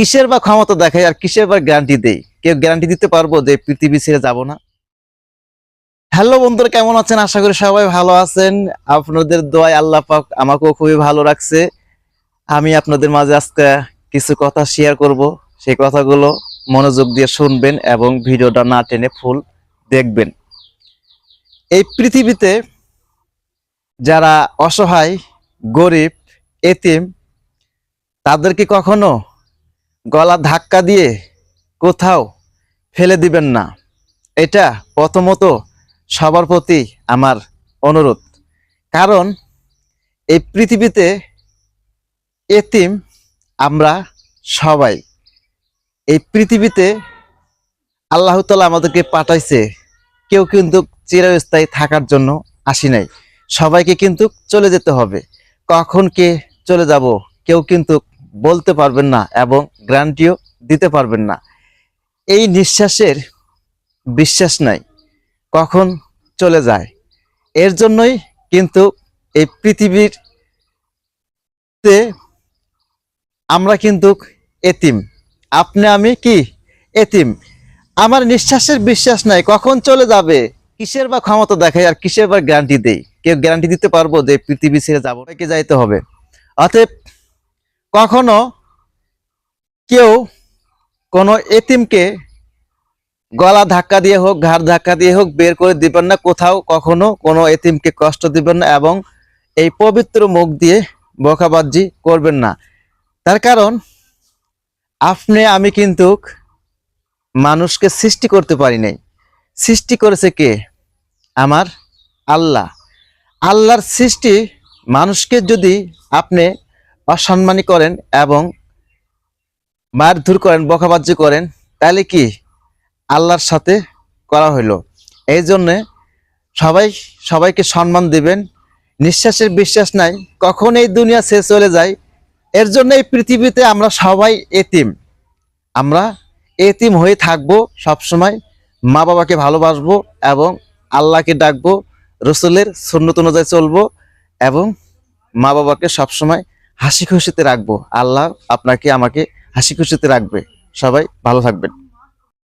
কিসের বা ক্ষমতা দেখায় আর কিসের বা গ্যারান্টি দেই কেউ গ্যারান্টি দিতে পারব যে পৃথিবী ছেড়ে যাব না? হ্যালো বন্ধুরা, কেমন আছেন? আশা করি সবাই ভালো আছেন। আপনাদের দোয়ায় আল্লাহ পাক আমাকেও খুবই ভালো রাখছে। আমি আপনাদের মাঝে আজকে কিছু কথা শেয়ার করব। সেই কথাগুলো মনোযোগ দিয়ে শুনবেন এবং ভিডিওটা না টেনে ফুল দেখবেন। এই পৃথিবীতে যারা অসহায়, গরিব, এতিম তাদেরকে কখনো গলা ধাক্কা দিয়ে কোথাও ফেলে দিবেন না। এটা প্রথমত সবার প্রতি আমার অনুরোধ। কারণ এই পৃথিবীতে এতিম আমরা সবাই। এই পৃথিবীতে আল্লাহ তালা আমাদেরকে পাঠাইছে, কেউ কিন্তু চিরস্থায়ী থাকার জন্য আসি নাই। সবাইকে কিন্তু চলে যেতে হবে। কখন কে চলে যাব, কেউ কিন্তু বলতে পারবেন না এবং গ্যারান্টিও দিতে পারবেন না। এই নিঃশ্বাসের বিশ্বাস নাই, কখন চলে যায়। এর জন্যই কিন্তু এই পৃথিবীর তে আমরা কিন্তু এতিম। আপনি, আমি কি এতিম? আমার নিঃশ্বাসের বিশ্বাস নাই, কখন চলে যাবে? কিসের বা ক্ষমতা দেখায় আর কিসের বা গ্যারান্টি দেই কেউ গ্যারান্টি দিতে পারব যে পৃথিবী ছেড়ে যাব নাকি যাইতে হবে? অতএব কখনো কেউ কোনো এতিমকে গলা ধাক্কা দিয়ে হোক, ঘাড় ধাক্কা দিয়ে হোক, বের করে দিবেন না, কোথাও কখনো কোনো এতিমকে কষ্ট দিবেন না এবং এই পবিত্র মুখ দিয়ে বকাবাজি করবেন না। তার কারণ, আপনি, আমি কিন্তু মানুষকে সৃষ্টি করতে পারি নাই। সৃষ্টি করেছে কে? আমার আল্লাহ। আল্লাহর সৃষ্টি মানুষকে যদি আপনি অসম্মানী করেন এবং মারধর করেন, বকাবাজি করেন তাহলে কি আল্লাহর সাথে করা হইল? এই জন্যে সবাই সবাইকে সম্মান দিবেন। নিঃশ্বাসের বিশ্বাস নাই, কখন এই দুনিয়া শেষ চলে যায়? এর জন্য এই পৃথিবীতে আমরা সবাই এতিম। আমরা এতিম হয়ে থাকব, সবসময় মা বাবাকে ভালোবাসবো এবং আল্লাহকে ডাকবো, রসুলের সুন্নত অনুযায়ী চলবো এবং মা বাবাকে সবসময় হাসি খুশিতে রাখব। আল্লাহ আপনাকে আমাকে হাসি খুশিতে রাখবে। সবাই ভালো থাকবেন।